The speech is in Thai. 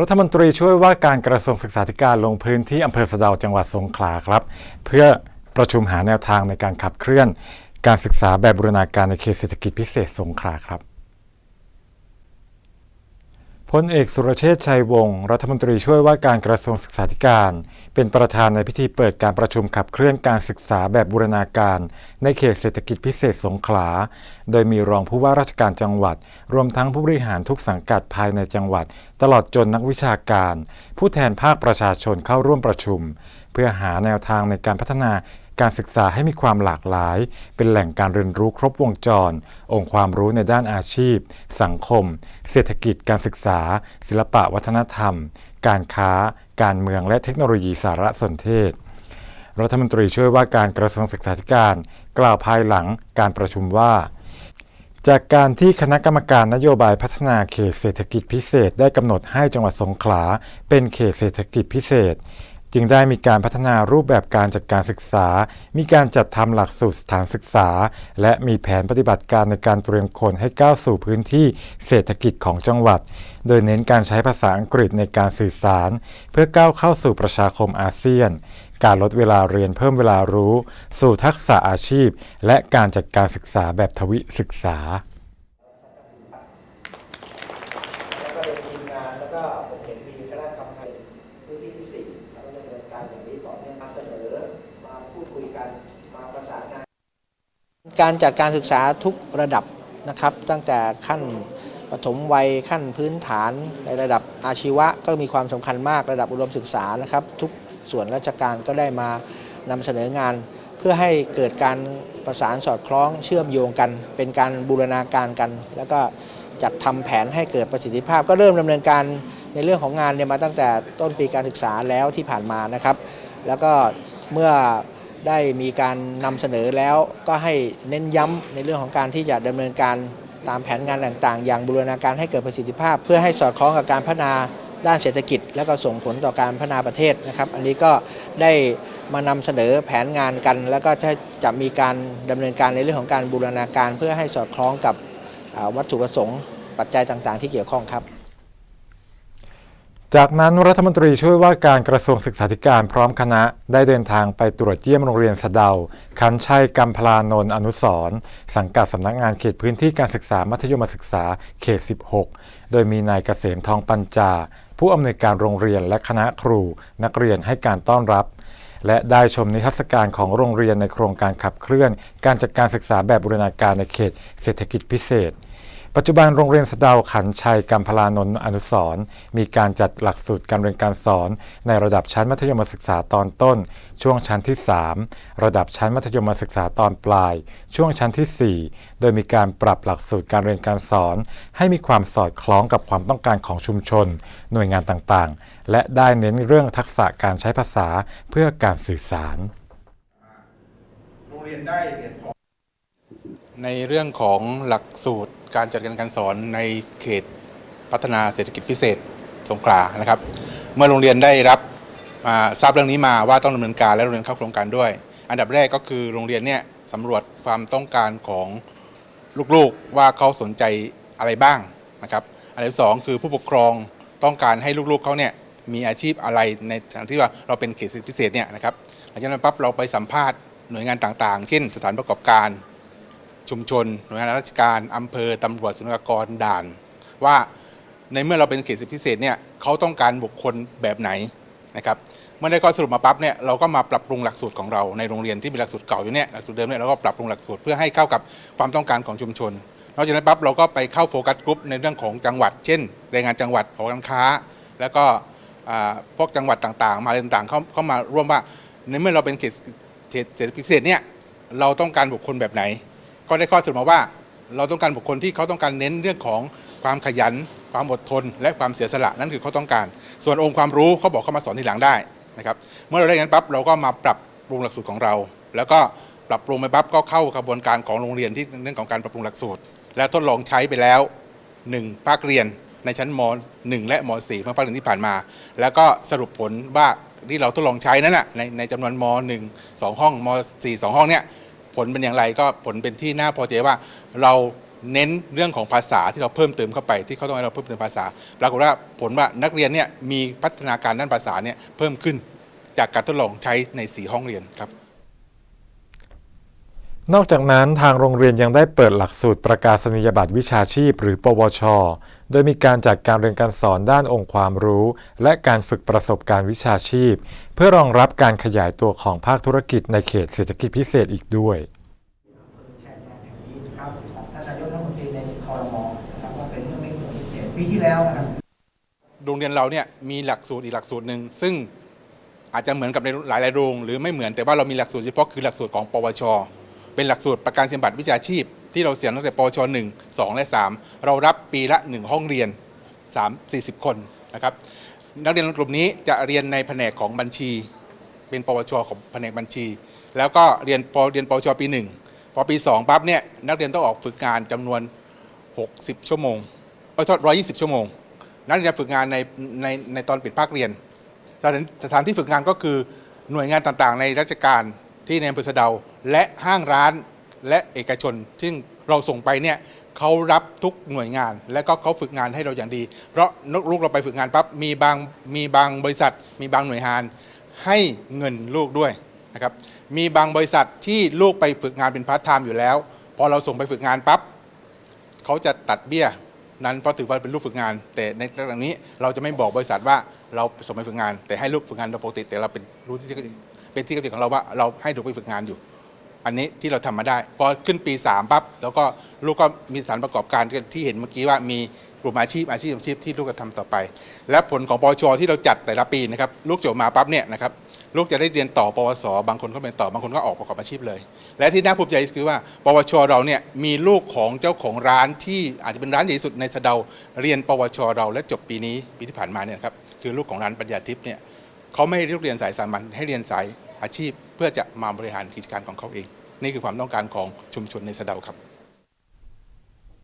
รัฐมนตรีช่วยว่าการกระทรวงศึกษาธิการลงพื้นที่อำเภอสะเดาจังหวัดสงขลาครับ เพื่อประชุมหาแนวทางในการขับเคลื่อน การศึกษาแบบบูรณาการในเขตเศรษฐกิจพิเศษสงขลาครับ พลเอกสุรเชษชัยวงศ์รัฐมนตรีช่วยว่าการกระทรวงศึกษาธิการ เป็นประธานในพิธีเปิดการประชุมขับเคลื่อนการศึกษาแบบบูรณาการ ในเขตเศรษฐกิจพิเศษสงขลา โดยมีรองผู้ว่าราชการจังหวัด รวมทั้งผู้บริหารทุกสังกัดภายในจังหวัด ตลอดจนนักวิชาการ ผู้แทนภาคประชาชนเข้าร่วมประชุม เพื่อหาแนวทางในการพัฒนา การศึกษาให้มีความหลากหลาย เป็นแหล่งการเรียนรู้ครบวงจร องค์ความรู้ในด้านอาชีพ สังคม เศรษฐกิจการศึกษา ศิลปะวัฒนธรรม การค้า การเมืองและเทคโนโลยีสารสนเทศ รัฐมนตรีช่วยว่าการกระทรวงศึกษาธิการ กล่าวภายหลังการประชุมว่าจากการที่คณะกรรมการนโยบายพัฒนาเขตเศรษฐกิจพิเศษได้กำหนดให้จังหวัดสงขลาเป็นเขตเศรษฐกิจพิเศษ จึงได้มีการพัฒนารูปแบบการจัดการศึกษา มีการจัดทำหลักสูตรสถานศึกษา และมีแผนปฏิบัติการในการเตรียมคนให้ก้าวสู่พื้นที่เศรษฐกิจของจังหวัด โดยเน้นการใช้ภาษาอังกฤษในการสื่อสาร เพื่อก้าวเข้าสู่ประชาคมอาเซียน การลดเวลาเรียนเพิ่มเวลารู้ สู่ทักษะอาชีพ และการจัดการศึกษาแบบทวิศึกษา แล้วก็เป็นทีมงานแล้วก็ผมเห็นมีคณะกรรมการพื้นที่ที่สี่แล้วก็ดำเนินการอย่างนี้ต่อเนื่องมาเสนอมาพูดคุยกันมาประสานงาน การจัดการศึกษาทุกระดับนะครับ ตั้งแต่ขั้นปฐมวัยขั้นพื้นฐานในระดับอาชีวะก็มีความสำคัญมากระดับอุดมศึกษานะครับ ทุกส่วนราชการก็ได้มานำเสนองาน เพื่อให้เกิดการประสานสอดคล้องเชื่อมโยงกัน เป็นการบูรณาการกัน แล้วก็จัดทำแผนให้เกิดประสิทธิภาพ ก็เริ่มดำเนินการในเรื่องของงานเนี่ยมาตั้งแต่ต้นปีการศึกษาแล้วที่ผ่านมานะครับ แล้วก็เมื่อ ได้มีการนำเสนอแล้วก็ให้เน้นย้ำในเรื่องของการที่จะดำเนินการตามแผนงานต่างๆ อย่างบูรณาการให้เกิดประสิทธิภาพ เพื่อให้สอดคล้องกับการพัฒนาด้านเศรษฐกิจ และก็ส่งผลต่อการพัฒนาประเทศนะครับ อันนี้ก็ได้มานำเสนอแผนงานกัน แล้วก็จะมีการดำเนินการในเรื่องของการบูรณาการ เพื่อให้สอดคล้องกับวัตถุประสงค์ปัจจัยต่างๆ ที่เกี่ยวข้องครับ จากนั้นรัฐมนตรีช่วยว่าการกระทรวงศึกษาธิการพร้อมคณะ ได้เดินทางไปตรวจเยี่ยมโรงเรียนสะเดา คันชัยกัมพลานนท์อนุสรสังกัดสำนักงานเขตพื้นที่การศึกษามัธยมศึกษาเขต 16 โดยมีนายเกษมทองปัญจา ผู้อำนวยการโรงเรียนและคณะครู นักเรียนให้การต้อนรับ และได้ชมนิทรรศการของโรงเรียนในโครงการขับเคลื่อน การจัดการศึกษาแบบบูรณาการในเขตเศรษฐกิจพิเศษ ปัจจุบันโรงเรียนสดาวขันชัยกัมพลานนท์อนุสรมีการจัดหลักสูตรการเรียนการสอน ในระดับชั้นมัธยมศึกษาตอนต้น ช่วงชั้นที่ 3 ระดับชั้นมัธยมศึกษาตอนปลาย ช่วงชั้นทีสี่ 4 โดยมีการปรับหลักสูตรการเรียนการสอน ให้มีความสอดคล้องกับความต้องการของชุมชน หน่วยงานต่างๆ และได้เน้นเรื่องทักษะการใช้ภาษาเพื่อการสื่อสารโรงเรียนได้เรียญทอ ในเรื่องของหลักสูตรการจัดการการสอนในเขตพัฒนาเศรษฐกิจพิเศษสงขลานะครับ เมื่อโรงเรียนได้รับทราบเรื่องนี้มาว่าต้องดำเนินการและโรงเรียนเข้าโครงการด้วย อันดับแรกก็คือโรงเรียนเนี่ยสำรวจความต้องการของลูกๆว่าเขาสนใจอะไรบ้างนะครับอันดับสองคือผู้ปกครองต้องการให้ลูกๆเขาเนี่ยมีอาชีพอะไรในฐานที่ว่าเราเป็นเขตพิเศษเนี่ยนะครับหลังจากนั้นปั๊บเราไปสัมภาษณ์หน่วยงานต่างๆ เช่น สถานประกอบการ ชุมชนหน่วยงานราชการอำเภอตำรวจศุลกากรด่าน ว่าในเมื่อเราเป็นเขตพิเศษเนี่ยเขาต้องการบุคคลแบบไหนนะครับเมื่อได้ข้อสรุปมาปั๊บเนี่ยเราก็มาปรับปรุงหลักสูตรของเราในโรงเรียนที่มีหลักสูตรเก่าอยู่เนี่ยหลักสูตรเดิมเนี่ยเราก็ปรับปรุงหลักสูตรเพื่อให้เข้ากับความต้องการของชุมชนนอกจากนั้นปั๊บเราก็ไปเข้าโฟกัสกลุ่มในเรื่องของจังหวัด เช่นแรงงานจังหวัดหอการค้า แล้วก็พวกจังหวัดต่างๆ มาเรียนต่างๆเข้าเข้ามาร่วมว่าในเมื่อเราเป็นเขตเขตเศรษฐกิจพิเศษเนี่ยเราต้องการบุคคลแบบไหน ก็ได้ข้อสรุปมาว่า เราต้องการบุคคลที่เขาต้องการเน้นเรื่องของความขยัน ความอดทน และความเสียสละนั่นคือเขาต้องการ ส่วนองค์ความรู้เขาบอกเขามาสอนทีหลังได้นะครับเมื่อเราได้งั้นปั๊บเราก็มาปรับปรุงหลักสูตรของเรา แล้วก็ปรับปรุงไปปั๊บก็เข้ากระบวนการของโรงเรียนที่เรื่องของการปรับปรุงหลักสูตร และทดลองใช้ไปแล้ว 1 ภาคเรียนในชั้นม .1 และม .4 เมื่อภาคเรียนที่ผ่านมา แล้วก็สรุปผลว่าที่เราทดลองใช้นั้นนะในในจำนวนม .1 2 ห้องม .4 2 ห้องเนี่ย ผลเป็นอย่างไรก็ผลเป็นที่น่าพอใจว่าเราเน้นเรื่องของภาษาที่เราเพิ่มเติมเข้าไปที่เขาต้องให้เราเพิ่มเติมภาษาปรากฏว่าผลว่านักเรียนเนี่ยมีพัฒนาการด้านภาษาเนี่ยเพิ่มขึ้น จากการทดลองใช้ใน 4 ห้องเรียนครับ นอกจากนั้นทางโรงเรียนยังได้เปิดหลักสูตรประกาศนียบัตรวิชาชีพ หรือ ปวช โดยมีการจัดการเรียนการสอนด้านองค์ความรู้ และการฝึกประสบการณ์วิชาชีพ เพื่อรองรับการขยายตัวของภาคธุรกิจในเขตเศรษฐกิจพิเศษอีกด้วยปีที่แล้วโรงเรียนเราเนี่ยมีหลักสูตรอีกหลักสูตรหนึ่งซึ่งอาจจะเหมือนกับในหลายๆโรงหรือไม่เหมือนแต่ว่าเรามีหลักสูตรเฉพาะคือหลักสูตรของ ปวช เป็นหลักสูตรประกันสินบัตรวิชาชีพ ที่เราเสียตั้งแต่ปวช1 2 และ 3 เรารับปีละ 1 ห้องเรียน 3 40 คนนะครับนักเรียนกลุ่มนี้จะเรียนในแผนกของบัญชี เป็นปวชของแผนกบัญชี แล้วก็เรียนปเรียนปวชปี 1 พอปี 2 ปั๊บเนี่ยนักเรียนต้องออกฝึกงานจำนวน 60 ชั่วโมงเออโทษ120 ชั่วโมง นักเรียนฝึกงานในในในตอนปิดภาคเรียนสถานที่ฝึกงานก็คือหน่วยงานต่างๆ ในราชการ ที่ในอำเภอสะเดาและห้างร้านและเอกชน ซึ่งเราส่งไปเนี่ยเขารับทุกหน่วยงาน และก็เขาฝึกงานให้เราอย่างดี เพราะลูกเราไปฝึกงานปั๊บมีบางมีบางบริษัท มีบางหน่วยงาน ให้เงินลูกด้วยนะครับมีบางบริษัทที่ลูกไปฝึกงานเป็นพาร์ทไทม์อยู่แล้วพอเราส่งไปฝึกงานปั๊บเขาจะตัดเบี้ยนั้นเพราะถือว่าเป็นลูกฝึกงาน แต่ในเรื่องนี้เราจะไม่บอกบริษัทว่าเราส่งไปฝึกงาน แต่ให้ลูกฝึกงานโดยปกติแต่เราเป็นรู้ที่ เป็นที่กติของเราว่าเราให้ลูกไปฝึกงานอยู่ อันนี้ที่เราทำมาได้พอขึ้นปี3ปั๊บแล้วก็ลูกก็มีสานประกอบการที่เห็นเมื่อกี้ว่ามีกลุ่มอาชีพอาชีพอาชีพที่ลูกจะทำต่อไป และผลของปวชที่เราจัดแต่ละปีนะครับลูกจบมาปั๊บเนี่ยนะครับลูกจะได้เรียนต่อปวส บางคนก็เป็นต่อบางคนก็ออกประกอบอาชีพเลย และที่น่าภูมิใจคือว่า ปวชเราเนี่ยมีลูกของเจ้าของร้านที่อาจจะเป็นร้านใหญ่สุดในสะเดาเรียนปวชเราและจบปีนี้ปีที่ผ่านมาเนี่ยครับคือลูกของร้านปัญญาทิพย์เนี่ยเขาไม่ให้ลูกเรียนสายสามัญให้เรียนสาย อาชีพ เพื่อจะมาบริหารกิจการของเขาเอง นี่คือความต้องการของชุมชนในสะเดาครับ